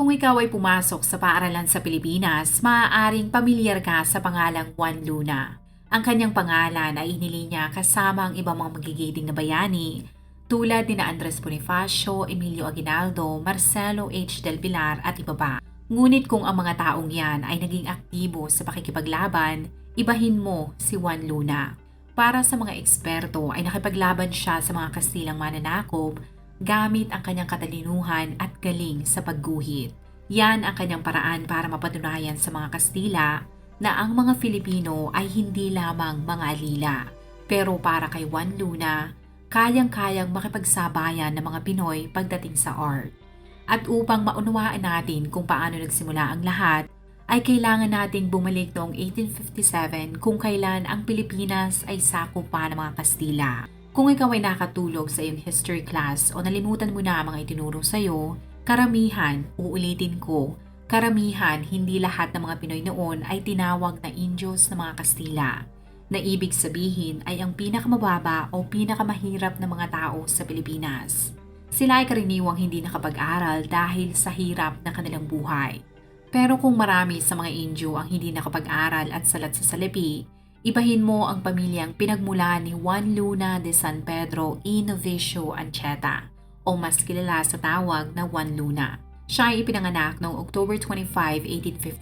Kung ikaw ay pumasok sa paaralan sa Pilipinas, maaaring pamilyar ka sa pangalang Juan Luna. Ang kanyang pangalan ay inilinya kasama ang ibang mga magigiting na bayani tulad ni Andres Bonifacio, Emilio Aguinaldo, Marcelo H. Del Pilar at iba pa. Ngunit kung ang mga taong yan ay naging aktibo sa pakikipaglaban, ibahin mo si Juan Luna. Para sa mga eksperto ay nakipaglaban siya sa mga Kastilang mananakop gamit ang kanyang katalinuhan at galing sa pagguhit. Yan ang kanyang paraan para mapatunayan sa mga Kastila na ang mga Filipino ay hindi lamang mga alila. Pero para kay Juan Luna, kayang-kayang makipagsabayan ng mga Pinoy pagdating sa art. At upang maunawaan natin kung paano nagsimula ang lahat, ay kailangan nating bumalik noong 1857 kung kailan ang Pilipinas ay sakop pa ng mga Kastila. Kung ikaw ay nakatulog sa iyong history class o nalimutan mo na ang mga itinuro sa iyo, karamihan, uulitin ko, karamihan hindi lahat ng mga Pinoy noon ay tinawag na Indios ng mga Kastila, na ibig sabihin ay ang pinakamababa o pinakamahirap na mga tao sa Pilipinas. Sila ay karaniwang hindi nakapag-aral dahil sa hirap na kanilang buhay. Pero kung marami sa mga Indio ang hindi nakapag-aral at salat sa salapi, Ibahin mo ang pamilyang pinagmula ni Juan Luna de San Pedro y Novicio Ancheta o mas kilala sa tawag na Juan Luna. Siya ay ipinanganak noong October 25,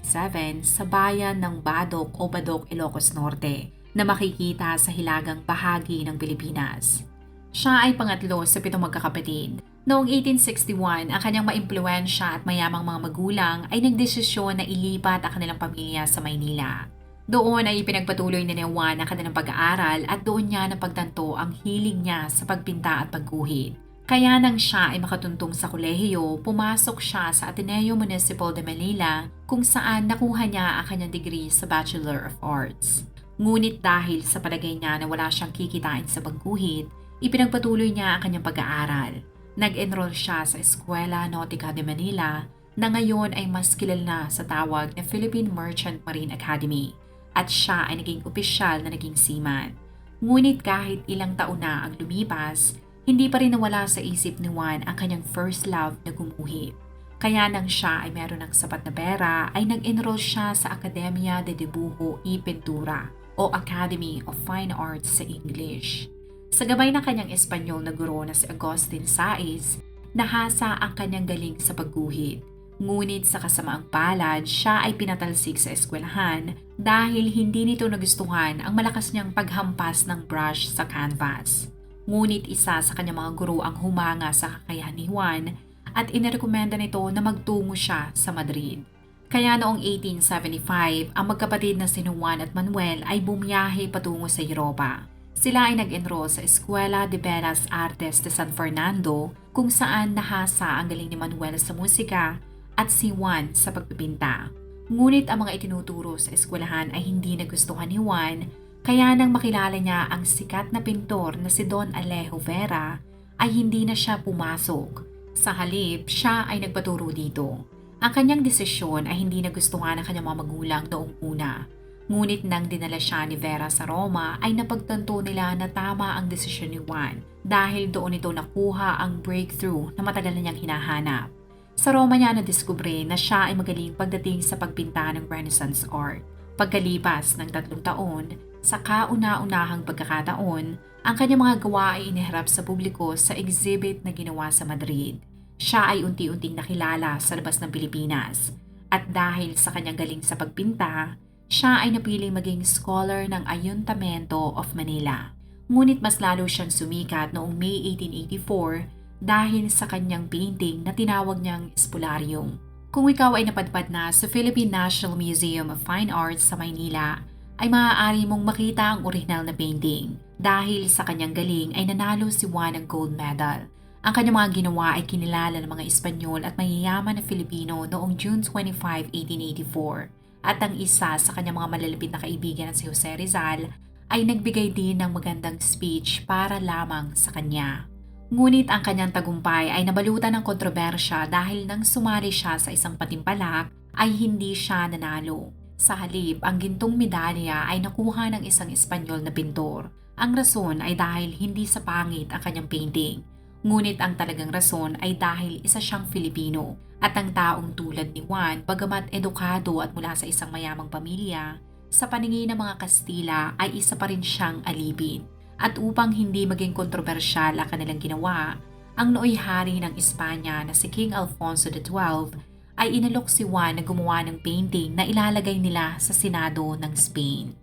1857 sa bayan ng Badok o Badok, Ilocos Norte na makikita sa hilagang bahagi ng Pilipinas. Siya ay pangatlo sa pitong magkakapatid. Noong 1861, ang kanyang maimpluensya at mayamang mga magulang ay nagdesisyon na ilipat ang kanilang pamilya sa Maynila. Doon ay ipinagpatuloy ni Juan ang kanilang pag-aaral at doon niya napagtanto ang hilig niya sa pagpinta at pagguhit. Kaya nang siya ay makatuntong sa kolehiyo, pumasok siya sa Ateneo Municipal de Manila kung saan nakuha niya ang kanyang degree sa Bachelor of Arts. Ngunit dahil sa palagay niya na wala siyang kikitain sa pagguhit, ipinagpatuloy niya ang kanyang pag-aaral. Nag-enroll siya sa Escuela Nautica de Manila na ngayon ay mas kilala sa tawag na Philippine Merchant Marine Academy at siya ay naging opisyal na naging seaman. Ngunit kahit ilang taon na ang lumipas, hindi pa rin nawala sa isip ni Juan ang kanyang first love na gumuhit. Kaya nang siya ay meron ng sapat na pera, ay nag-enroll siya sa Academia de Dibujo y Pintura o Academy of Fine Arts sa English. Sa gabay ng kanyang Espanyol na guro na si Agustin Saiz, nahasa ang kanyang galing sa pagguhit Ngunit sa kasamaang palad, siya ay pinatalsik sa eskwelahan dahil hindi nito nagustuhan ang malakas niyang paghampas ng brush sa canvas. Ngunit isa sa kanyang mga guro ang humanga sa kakayahan ni Juan at inirekomenda nito na magtungo siya sa Madrid. Kaya noong 1875, ang magkapatid na si Juan at Manuel ay bumiyahe patungo sa Europa. Sila ay nag-enroll sa Escuela de Bellas Artes de San Fernando kung saan nahasa ang galing ni Manuel sa musika at si Juan sa pagpipinta. Ngunit ang mga itinuturo sa eskwelahan ay hindi nagustuhan ni Juan kaya nang makilala niya ang sikat na pintor na si Don Alejo Vera ay hindi na siya pumasok. Sa halip, siya ay nagpaturo dito. Ang kanyang desisyon ay hindi nagustuhan ng kanyang mga magulang noong una. Ngunit nang dinala siya ni Vera sa Roma ay napagtanto nila na tama ang desisyon ni Juan dahil doon ito nakuha ang breakthrough na matagal na niyang hinahanap. Sa Roma niya nadiskubre na siya ay magaling pagdating sa pagpinta ng Renaissance art. Pagkalipas ng tatlong taon, sa kauna-unahang pagkakataon, ang kanyang mga gawa ay iniharap sa publiko sa exhibit na ginawa sa Madrid. Siya ay unti-unting nakilala sa labas ng Pilipinas. At dahil sa kanyang galing sa pagpinta, siya ay napiling maging scholar ng Ayuntamiento of Manila. Ngunit mas lalo siyang sumikat noong May 1884 dahil sa kanyang painting na tinawag niyang Espularium. Kung ikaw ay napadpad na sa Philippine National Museum of Fine Arts sa Maynila, ay maaari mong makita ang original na painting. Dahil sa kanyang galing ay nanalo si Juan ng gold medal. Ang kanyang mga ginawa ay kinilala ng mga Espanyol at mayayaman na Filipino noong June 25, 1884. At ang isa sa kanyang mga malalapit na kaibigan na si Jose Rizal ay nagbigay din ng magandang speech para lamang sa kanya. Ngunit ang kanyang tagumpay ay nabalutan ng kontrobersya dahil nang sumali siya sa isang patimpalak ay hindi siya nanalo. Sa halip, ang gintong medalya ay nakuha ng isang Espanyol na pintor. Ang rason ay dahil hindi sa pangit ang kanyang painting. Ngunit ang talagang rason ay dahil isa siyang Filipino at ang taong tulad ni Juan, bagamat edukado at mula sa isang mayamang pamilya, sa paningin ng mga Kastila ay isa pa rin siyang alipin. At upang hindi maging kontrobersyal ang kanilang ginawa, ang nooy hari ng Espanya na si King Alfonso XII ay inalok si Juan na gumawa ng painting na ilalagay nila sa Senado ng Spain.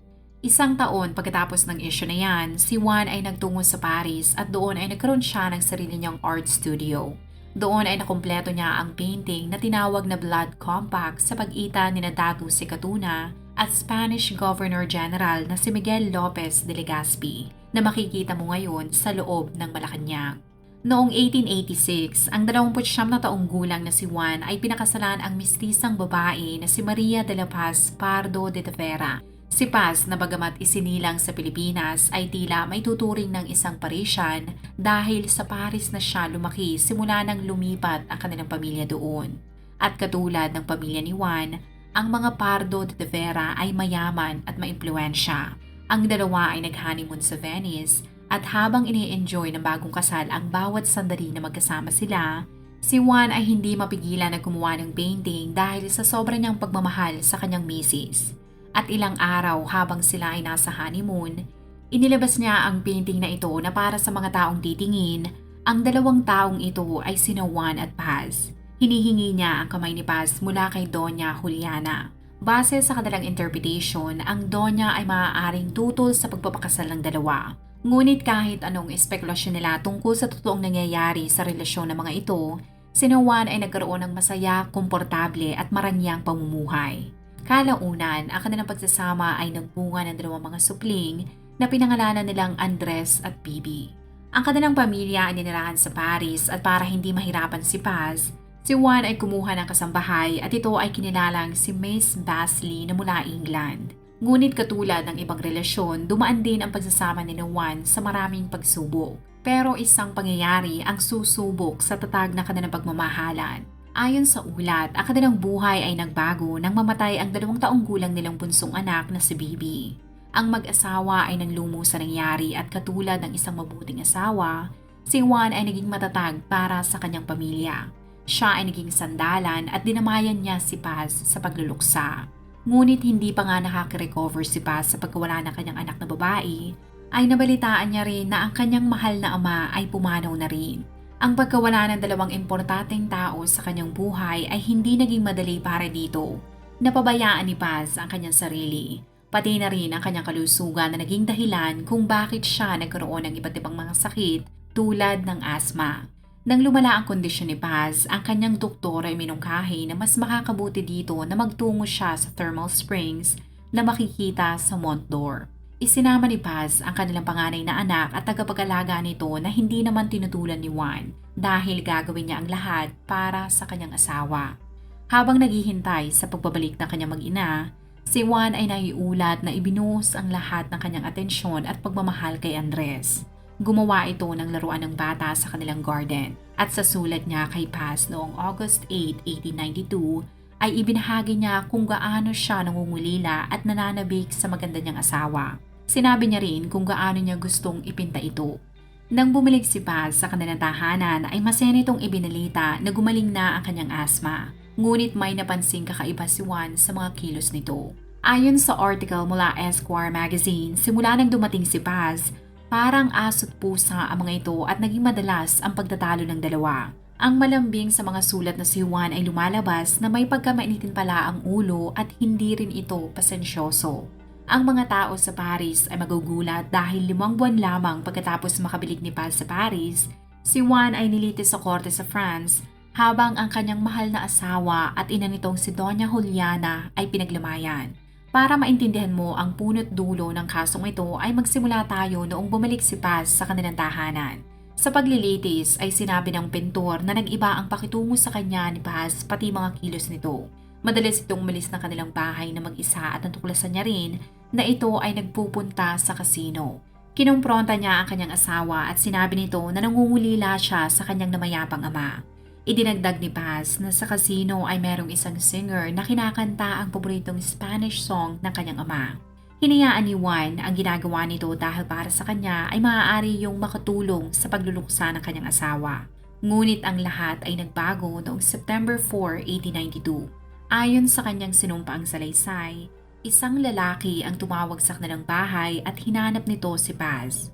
Isang taon pagkatapos ng issue na yan, si Juan ay nagtungo sa Paris at doon ay nagkaroon siya ng sarili niyang art studio. Doon ay nakumpleto niya ang painting na tinawag na Blood Compact sa pag-itan ni Dago Sicatuna at Spanish Governor General na si Miguel Lopez de Legazpi na makikita mo ngayon sa loob ng Malacanang. Noong 1886, ang 29 na taong gulang na si Juan ay pinakasalan ang mistisang babae na si Maria de la Paz Pardo de Tavera. Si Paz na bagamat isinilang sa Pilipinas ay tila may tuturing ng isang Parisian dahil sa Paris na siya lumaki simula nang lumipat ang kanilang pamilya doon. At katulad ng pamilya ni Juan, ang mga Pardo de Tavera ay mayaman at maimpluensya. Ang dalawa ay nag-honeymoon sa Venice at habang ini-enjoy ng bagong kasal ang bawat sandali na magkasama sila, si Juan ay hindi mapigilan na gumawa ng painting dahil sa sobra niyang pagmamahal sa kanyang misis. At ilang araw habang sila ay nasa honeymoon, inilabas niya ang painting na ito na para sa mga taong titingin, ang dalawang taong ito ay sina Juan at Paz. Hinihingi niya ang kamay ni Paz mula kay Doña Juliana. Base sa kanilang interpretation, ang Doña ay maaaring tutol sa pagpapakasal ng dalawa. Ngunit kahit anong espekulasyon nila tungkol sa totoong nangyayari sa relasyon ng mga ito, si Juan ay nagkaroon ng masaya, komportable at maranyang pamumuhay. Kalaunan, ang kanilang pagsasama ay nagbunga ng dalawang mga supling na pinangalanan nilang Andres at Bibi. Ang kanilang pamilya ay ninirahan sa Paris at para hindi mahirapan si Paz, si Juan ay kumuha ng kasambahay at ito ay kinilalang si Miss Basley na mula England. Ngunit katulad ng ibang relasyon, dumaan din ang pagsasama ni Juan sa maraming pagsubok. Pero isang pangyayari ang susubok sa tatag na kanilang pagmamahalan. Ayon sa ulat, ang kanilang buhay ay nagbago nang mamatay ang dalawang taong gulang nilang bunsong anak na si Bibi. Ang mag-asawa ay nanglumo sa nangyari at katulad ng isang mabuting asawa, si Juan ay naging matatag para sa kanyang pamilya. Siya ay naging sandalan at dinamayan niya si Paz sa pagluluksa. Ngunit hindi pa nga nakaka-recover si Paz sa pagkawala ng kanyang anak na babae, ay nabalitaan niya rin na ang kanyang mahal na ama ay pumanaw na rin. Ang pagkawala ng dalawang importanteng tao sa kanyang buhay ay hindi naging madali para dito. Napabayaan ni Paz ang kanyang sarili, pati na rin ang kanyang kalusugan na naging dahilan kung bakit siya nagkaroon ng iba't ibang mga sakit tulad ng asma. Nang lumala ang kondisyon ni Paz, ang kanyang doktor ay minungkahi na mas makakabuti dito na magtungo siya sa thermal springs na makikita sa Mont d'Or. Isinama ni Paz ang kanilang panganay na anak at tagapag-alaga nito na hindi naman tinutulan ni Juan dahil gagawin niya ang lahat para sa kanyang asawa. Habang naghihintay sa pagbabalik ng kanyang mag-ina, si Juan ay naiulat na ibinuhos ang lahat ng kanyang atensyon at pagmamahal kay Andres. Gumawa ito ng laruan ng bata sa kanilang garden at sa sulat niya kay Paz noong August 8, 1892 ay ibinahagi niya kung gaano siya nangungulila at nananabik sa maganda niyang asawa. Sinabi niya rin kung gaano niya gustong ipinta ito. Nang bumalik si Paz sa kanilang tahanan ay masaya nitong ibinalita na gumaling na ang kanyang asma. Ngunit may napansing kakaiba si Juan sa mga kilos nito. Ayon sa article mula Esquire magazine, simula nang dumating si Paz, Parang aso't pusa ang mga ito at naging madalas ang pagtatalo ng dalawa. Ang malambing sa mga sulat na si Juan ay lumalabas na may pagkamainitin pala ang ulo at hindi rin ito pasensyoso. Ang mga tao sa Paris ay magugulat dahil limang buwan lamang pagkatapos makabilig ni Paz sa Paris, si Juan ay nilitis sa korte sa France habang ang kanyang mahal na asawa at ina nitong si Doña Juliana ay pinaglamayan. Para maintindihan mo ang punot dulo ng kasong ito ay magsimula tayo noong bumalik si Paz sa kanilang tahanan. Sa paglilitis ay sinabi ng pintor na nag-iba ang pakitungo sa kanya ni Paz pati mga kilos nito. Madalas itong umalis ng kanilang bahay na mag-isa at natuklasan niya rin na ito ay nagpupunta sa kasino. Kinumpronta niya ang kanyang asawa at sinabi nito na nangungulila siya sa kanyang namayapang ama. Idinagdag ni Paz na sa kasino ay merong isang singer na kinakanta ang paboritong Spanish song ng kanyang ama. Hinayaan ni Juan ang ginagawa nito dahil para sa kanya ay maaari yung makatulong sa pagluluksa ng kanyang asawa. Ngunit ang lahat ay nagbago noong September 4, 1892. Ayon sa kanyang sinumpaang salaysay, isang lalaki ang tumawag sa kanilang bahay at hinanap nito si Paz.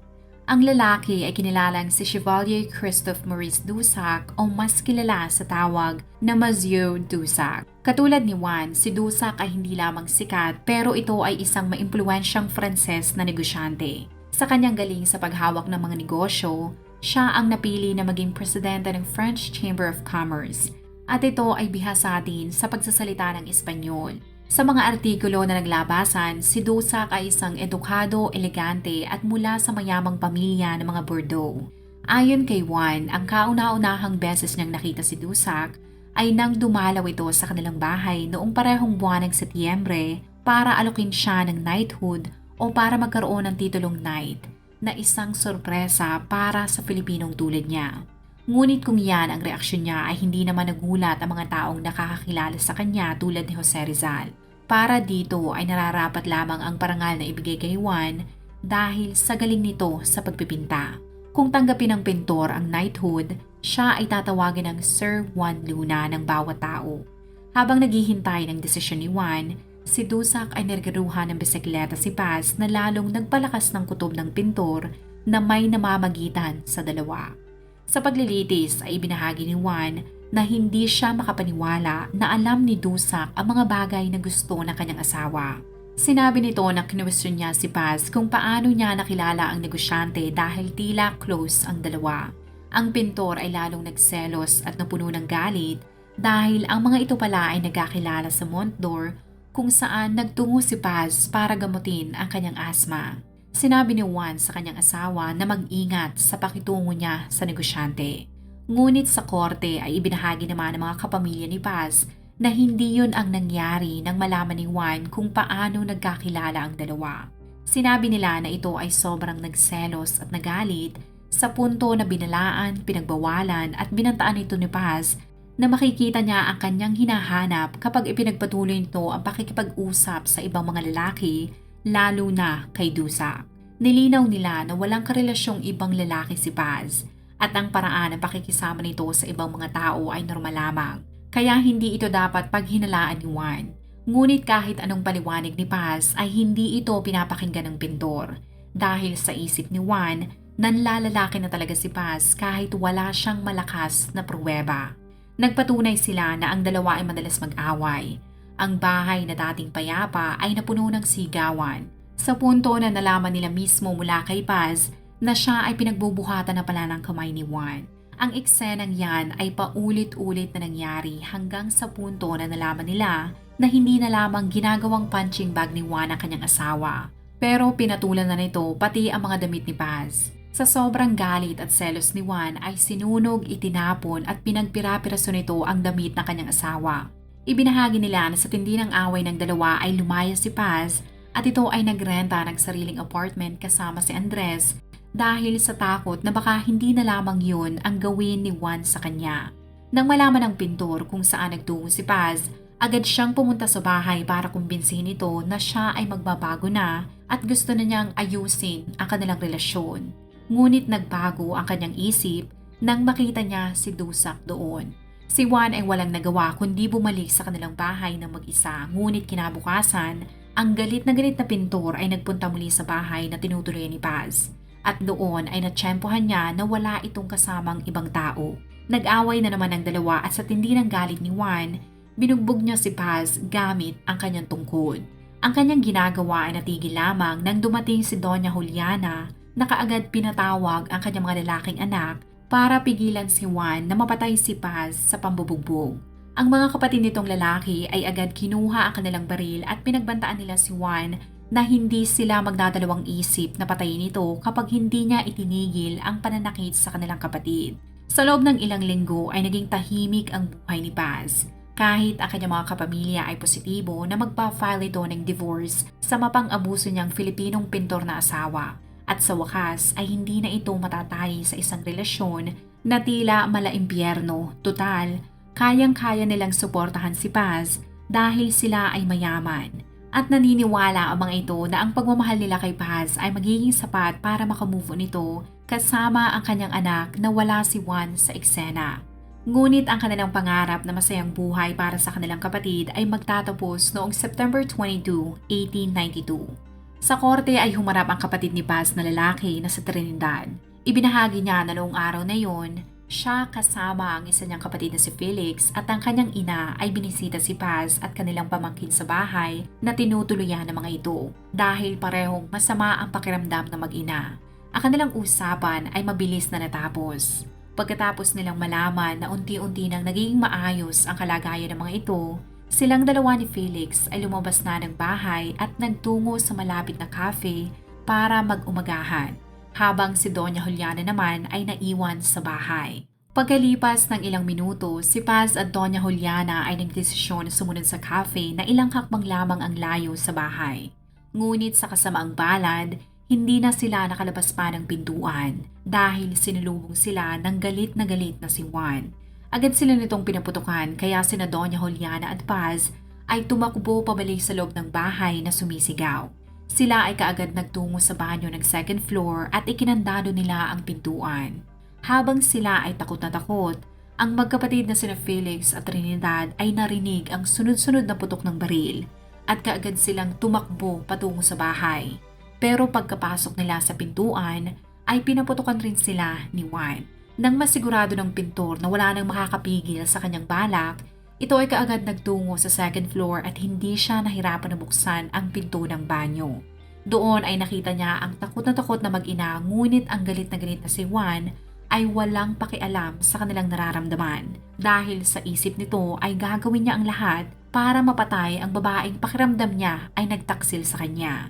Ang lalaki ay kinilalang si Chevalier Christophe Maurice Dusac o mas kilala sa tawag na Monsieur Dusac. Katulad ni Juan, si Dusac ay hindi lamang sikat pero ito ay isang maimpluwensyang Franses na negosyante. Sa kanyang galing sa paghawak ng mga negosyo, siya ang napili na maging presidente ng French Chamber of Commerce at ito ay bihasa din sa pagsasalita ng Espanyol. Sa mga artikulo na naglabasan, si Dusac ay isang edukado, elegante at mula sa mayamang pamilya ng mga Bordeaux. Ayon kay Juan, ang kauna-unahang beses niyang nakita si Dusac ay nang dumalaw ito sa kanilang bahay noong parehong buwan ng Setyembre para alokin siya ng knighthood o para magkaroon ng titulong knight na isang sorpresa para sa Pilipinong tulad niya. Ngunit kung yan ang reaksyon niya ay hindi naman nagulat ang mga taong nakakakilala sa kanya tulad ni Jose Rizal. Para dito ay nararapat lamang ang parangal na ibigay kay Juan dahil sa galing nito sa pagpipinta. Kung tanggapin ng pintor ang knighthood, siya ay tatawagin ng Sir Juan Luna ng bawat tao. Habang naghihintay ng desisyon ni Juan, si Dusak ay nirgaruhan ng bisikleta si Paz na lalong nagpalakas ng kutob ng pintor na may namamagitan sa dalawa. Sa paglilitis ay ibinahagi ni Juan na hindi siya makapaniwala na alam ni Dusak ang mga bagay na gusto ng kanyang asawa. Sinabi nito na kinwestiyon niya si Paz kung paano niya nakilala ang negosyante dahil tila close ang dalawa. Ang pintor ay lalong nagselos at napuno ng galit dahil ang mga ito pala ay nagkakilala sa Montdor kung saan nagtungo si Paz para gamutin ang kanyang asma. Sinabi ni Juan sa kanyang asawa na mag-ingat sa pakitungo niya sa negosyante. Ngunit sa korte ay ibinahagi naman ng mga kapamilya ni Paz na hindi yun ang nangyari nang malaman ni Juan kung paano nagkakilala ang dalawa. Sinabi nila na ito ay sobrang nagselos at nagalit sa punto na binalaan, pinagbawalan at binantaan ito ni Paz na makikita niya ang kanyang hinahanap kapag ipinagpatuloy nito ang pakikipag-usap sa ibang mga lalaki, lalo na kay Dusa. Nilinaw nila na walang karelasyong ibang lalaki si Paz at ang paraan ng pakikisama nito sa ibang mga tao ay normal lamang. Kaya hindi ito dapat paghinalaan ni Juan. Ngunit kahit anong paliwanag ni Paz ay hindi ito pinapakinggan ng pintor. Dahil sa isip ni Juan, nanlalalaki na talaga si Paz kahit wala siyang malakas na pruweba. Nagpatunay sila na ang dalawa ay madalas mag-away. Ang bahay na dating payapa ay napuno ng sigawan. Sa punto na nalaman nila mismo mula kay Paz na siya ay pinagbubuhatan na pala ng kamay ni Juan. Ang eksenang yan ay paulit-ulit na nangyari hanggang sa punto na nalaman nila na hindi na lamang ginagawang punching bag ni Juan ang kanyang asawa. Pero pinatulan na nito pati ang mga damit ni Paz. Sa sobrang galit at selos ni Juan ay sinunog, itinapon at pinagpirapiraso nito ang damit ng kanyang asawa. Ibinahagi nila na sa tindi ng away ng dalawa ay lumaya si Paz at ito ay nagrenta ng sariling apartment kasama si Andres dahil sa takot na baka hindi na lamang yun ang gawin ni Juan sa kanya. Nang malaman ng pintor kung saan nagtungo si Paz, agad siyang pumunta sa bahay para kumbinsihin ito na siya ay magbabago na at gusto na niyang ayusin ang kanilang relasyon. Ngunit nagbago ang kanyang isip nang makita niya si Dusak doon. Si Juan ay walang nagawa kundi bumalik sa kanilang bahay ng mag-isa ngunit kinabukasan, ang galit na galit na pintor ay nagpunta muli sa bahay na tinutuloy ni Paz. At doon ay natsyempohan niya na wala itong kasamang ibang tao. Nag-away na naman ang dalawa at sa tindi ng galit ni Juan, binugbog niya si Paz gamit ang kanyang tungkod. Ang kanyang ginagawa ay natigil lamang nang dumating si Doña Juliana na kaagad pinatawag ang kanyang mga lalaking anak para pigilan si Juan na mapatay si Paz sa pambubugbog. Ang mga kapatid nitong lalaki ay agad kinuha ang kanilang baril at pinagbantaan nila si Juan na hindi sila magdadalawang isip na patayin ito kapag hindi niya itinigil ang pananakit sa kanilang kapatid. Sa loob ng ilang linggo ay naging tahimik ang buhay ni Paz. Kahit ang kanyang mga kapamilya ay positibo na magpa-file ito ng divorce sa mapang-abuso niyang Filipinong pintor na asawa. At sa wakas ay hindi na ito matatali sa isang relasyon na tila malaimpyerno. Total, kayang-kaya nilang suportahan si Paz dahil sila ay mayaman. At naniniwala ang mga ito na ang pagmamahal nila kay Paz ay magiging sapat para makamove on ito kasama ang kanyang anak na wala si Juan sa eksena. Ngunit ang kanilang pangarap na masayang buhay para sa kanilang kapatid ay magtatapos noong September 22, 1892. Sa korte ay humarap ang kapatid ni Paz na lalaki na sa Trinidad. Ibinahagi niya na noong araw na yon, siya kasama ang isa niyang kapatid na si Felix at ang kanyang ina ay binisita si Paz at kanilang pamangkin sa bahay na tinutuluyan ng mga ito dahil parehong masama ang pakiramdam ng mag-ina. Ang kanilang usapan ay mabilis na natapos. Pagkatapos nilang malaman na unti-unti nang naging maayos ang kalagayan ng mga ito, silang dalawa ni Felix ay lumabas na ng bahay at nagtungo sa malapit na cafe para mag-umagahan habang si Doña Juliana naman ay naiwan sa bahay. Pagkalipas ng ilang minuto, si Paz at Doña Juliana ay nagdesisyon na sumunod sa cafe na ilang hakbang lamang ang layo sa bahay. Ngunit sa kasamaang balad, hindi na sila nakalabas pa ng pintuan dahil sinulubong sila ng galit na galit na si Juan. Agad sila nitong pinaputukan kaya sina Doña Juliana at Paz ay tumakbo pabalik sa loob ng bahay na sumisigaw. Sila ay kaagad nagtungo sa banyo ng second floor at ikinandado nila ang pintuan. Habang sila ay takot na takot, ang magkapatid na sina Felix at Trinidad ay narinig ang sunod-sunod na putok ng baril at kaagad silang tumakbo patungo sa bahay. Pero pagkapasok nila sa pintuan, ay pinaputukan rin sila ni Juan. Nang masigurado ng pintor na wala nang makakapigil sa kanyang balak, ito ay kaagad nagtungo sa second floor at hindi siya nahirapan na buksan ang pinto ng banyo. Doon ay nakita niya ang takot na takot na mag-ina ngunit ang galit na galit na si Juan ay walang pakialam sa kanilang nararamdaman dahil sa isip nito ay gagawin niya ang lahat para mapatay ang babaeng pakiramdam niya ay nagtaksil sa kanya.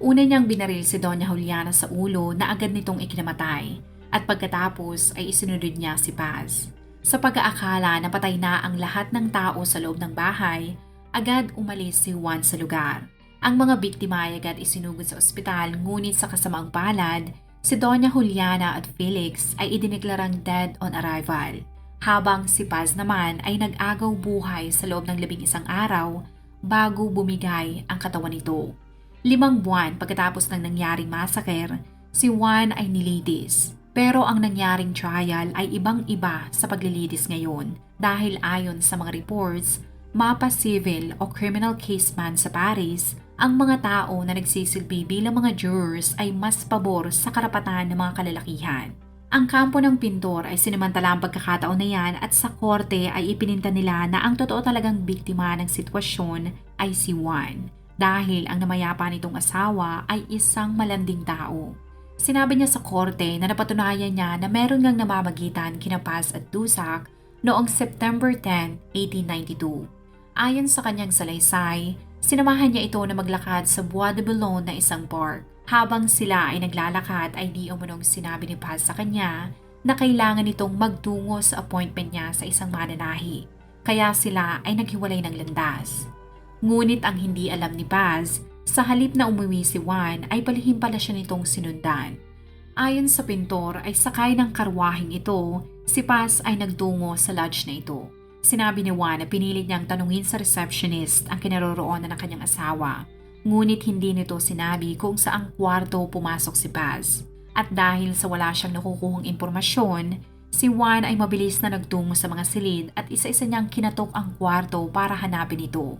Una niyang binaril si Doña Juliana sa ulo na agad nitong ikinamatay at pagkatapos ay isinunod niya si Paz. Sa pag-aakala na patay na ang lahat ng tao sa loob ng bahay, agad umalis si Juan sa lugar. Ang mga biktima ay agad isinugod sa ospital ngunit sa kasamaang palad, si Doña Juliana at Felix ay idineklarang dead on arrival. Habang si Paz naman ay nag-agaw buhay sa loob ng labing isang araw bago bumigay ang katawan nito. Limang buwan pagkatapos ng nangyaring massacre, si Juan ay nilitis pero ang nangyaring trial ay ibang-iba sa paglilidis ngayon dahil ayon sa mga reports, mapa civil o criminal case man sa Paris, ang mga tao na nagsisilbi bilang mga jurors ay mas pabor sa karapatan ng mga kalalakihan. Ang kampo ng pintor ay sinamantala ang pagkakataon na yan at sa korte ay ipininta nila na ang totoo talagang biktima ng sitwasyon ay si Juan dahil ang namayapa nitong asawa ay isang malanding tao. Sinabi niya sa korte na napatunayan niya na meron ngang namamagitan kina Paz at Dusak noong September 10, 1892. Ayon sa kanyang salaysay, sinamahan niya ito na maglakad sa Bois de Boulogne na isang park. Habang sila ay naglalakad ay di umunong sinabi ni Paz sa kanya na kailangan itong magtungo sa appointment niya sa isang mananahi. Kaya sila ay naghiwalay ng landas. Ngunit ang hindi alam ni Paz sa halip na umuwi si Juan ay palihim pala siya nitong sinundan. Ayon sa pintor ay sakay ng karwahing ito, si Paz ay nagtungo sa lodge na ito. Sinabi ni Juan na pinilit niyang tanungin sa receptionist ang kinaroroonan ng kanyang asawa. Ngunit hindi nito sinabi kung saang kwarto pumasok si Paz. At dahil sa wala siyang nakukuhang impormasyon, si Juan ay mabilis na nagtungo sa mga silid at isa-isa niyang kinatok ang kwarto para hanapin ito.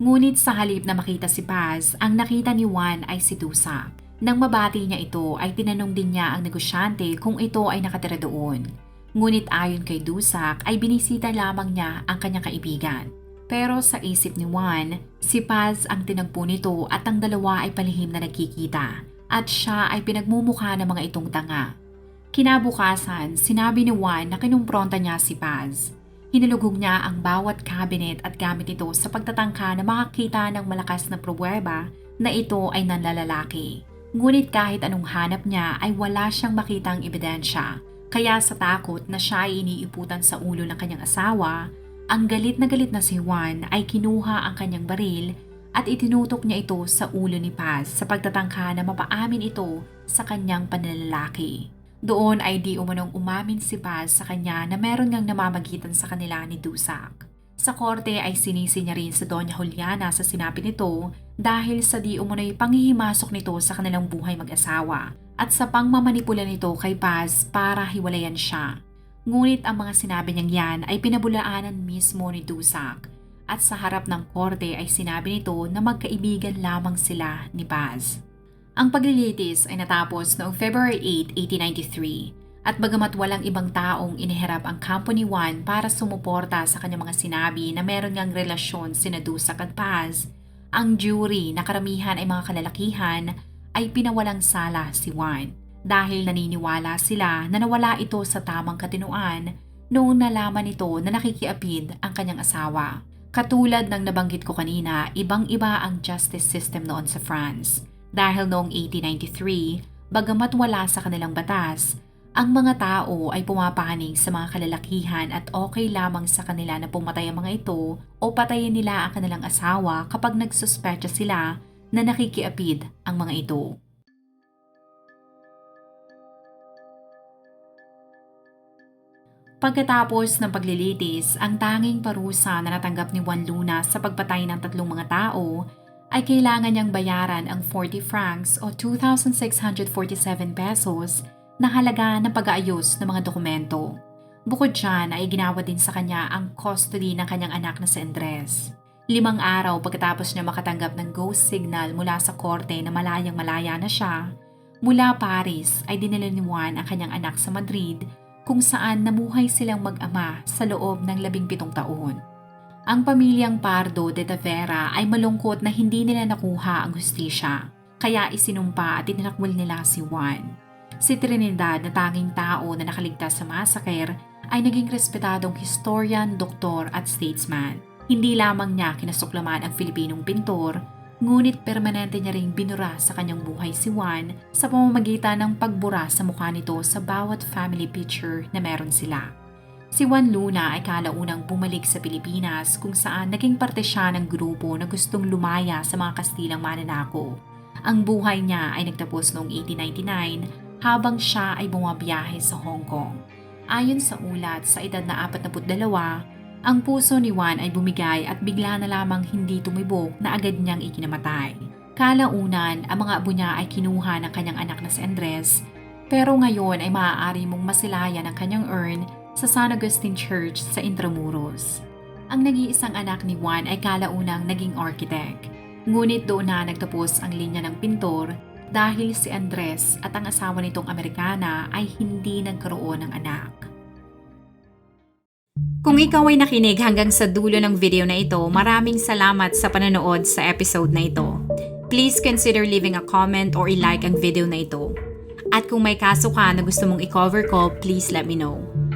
Ngunit sa halip na makita si Paz, ang nakita ni Juan ay si Dusa. Nang mabati niya ito ay tinanong din niya ang negosyante kung ito ay nakatira doon. Ngunit ayon kay Dusak ay binisita lamang niya ang kanyang kaibigan. Pero sa isip ni Juan, si Paz ang tinagpo nito at ang dalawa ay palihim na nagkikita at siya ay pinagmumukha ng mga itong tanga. Kinabukasan, sinabi ni Juan na kinumpronta niya si Paz. Hinalugog niya ang bawat cabinet at gamit ito sa pagtatangka na makakita ng malakas na pruweba na ito ay nanlalalaki. Ngunit kahit anong hanap niya ay wala siyang makitang ebidensya. Kaya sa takot na siya ay iniiputan sa ulo ng kanyang asawa, ang galit na galit na si Juan ay kinuha ang kanyang baril at itinutok niya ito sa ulo ni Paz sa pagtatangka na mapaamin ito sa kanyang panlalaki. Doon ay di umunong umamin si Paz sa kanya na meron ngang namamagitan sa kanila ni Dusak. Sa korte ay sinisi niya rin sa Doña Juliana sa sinabi nito dahil sa di umunoy panghihimasok nito sa kanilang buhay mag-asawa at sa pangmamanipula nito kay Paz para hiwalayan siya. Ngunit ang mga sinabi niyang yan ay pinabulaanan mismo ni Dusak at sa harap ng korte ay sinabi nito na magkaibigan lamang sila ni Paz. Ang paglilitis ay natapos noong February 8, 1893 at bagamat walang ibang taong iniharap ang kampo ni para sumuporta sa kanyang mga sinabi na meron ngang relasyon sina Dusak at Paz, ang jury na karamihan ay mga kalalakihan ay pinawalang sala si Juan dahil naniniwala sila na nawala ito sa tamang katinuan noong nalaman nito na nakikiapid ang kanyang asawa. Katulad ng nabanggit ko kanina, ibang-iba ang justice system noon sa France. Dahil noong 1893, bagamat wala sa kanilang batas, ang mga tao ay pumapanig sa mga kalalakihan at okay lamang sa kanila na pumatay ang mga ito o patayin nila ang kanilang asawa kapag nagsuspetsa sila na nakikiapid ang mga ito. Pagkatapos ng paglilitis, ang tanging parusa na natanggap ni Juan Luna sa pagpatay ng tatlong mga tao ay kailangan niyang bayaran ang 40 francs o 2,647 pesos na halaga ng pag-aayos ng mga dokumento. Bukod dyan ay ginawa din sa kanya ang custody ng kanyang anak na si Andres. Limang araw pagkatapos niya makatanggap ng ghost signal mula sa korte na malayang malaya na siya, mula Paris ay dinala ni Juan ang kanyang anak sa Madrid kung saan namuhay silang mag-ama sa loob ng labing pitong taon. Ang pamilyang Pardo de Tavera ay malungkot na hindi nila nakuha ang hustisya, kaya isinumpa at itinakwil nila si Juan. Si Trinidad na tanging tao na nakaligtas sa massacre ay naging respetadong historian, doktor at statesman. Hindi lamang niya kinasuklaman ang Filipinong pintor, ngunit permanente niya ring binura sa kanyang buhay si Juan sa pamamagitan ng pagbura sa mukha nito sa bawat family picture na meron sila. Si Juan Luna ay kalaunang bumalik sa Pilipinas kung saan naging parte siya ng grupo na gustong lumaya sa mga Kastilang mananako. Ang buhay niya ay nagtapos noong 1899 habang siya ay bumabiyahe sa Hong Kong. Ayon sa ulat, sa edad na 42, ang puso ni Juan ay bumigay at bigla na lamang hindi tumibok na agad niyang ikinamatay. Kalaunan, ang mga abo niya ay kinuha ng kanyang anak na si Andres, pero ngayon ay maaari mong masilayan ang kanyang urn sa San Agustin Church sa Intramuros. Ang nag-iisang anak ni Juan ay kalaunang naging architect, ngunit doon na nagtapos ang linya ng pintor dahil si Andres at ang asawa nitong Amerikana ay hindi nagkaroon ng anak. Kung ikaw ay nakinig hanggang sa dulo ng video na ito, maraming salamat sa panonood sa episode na ito. Please consider leaving a comment or i-like ang video na ito. At kung may kaso ka na gusto mong i-cover ko, please let me know.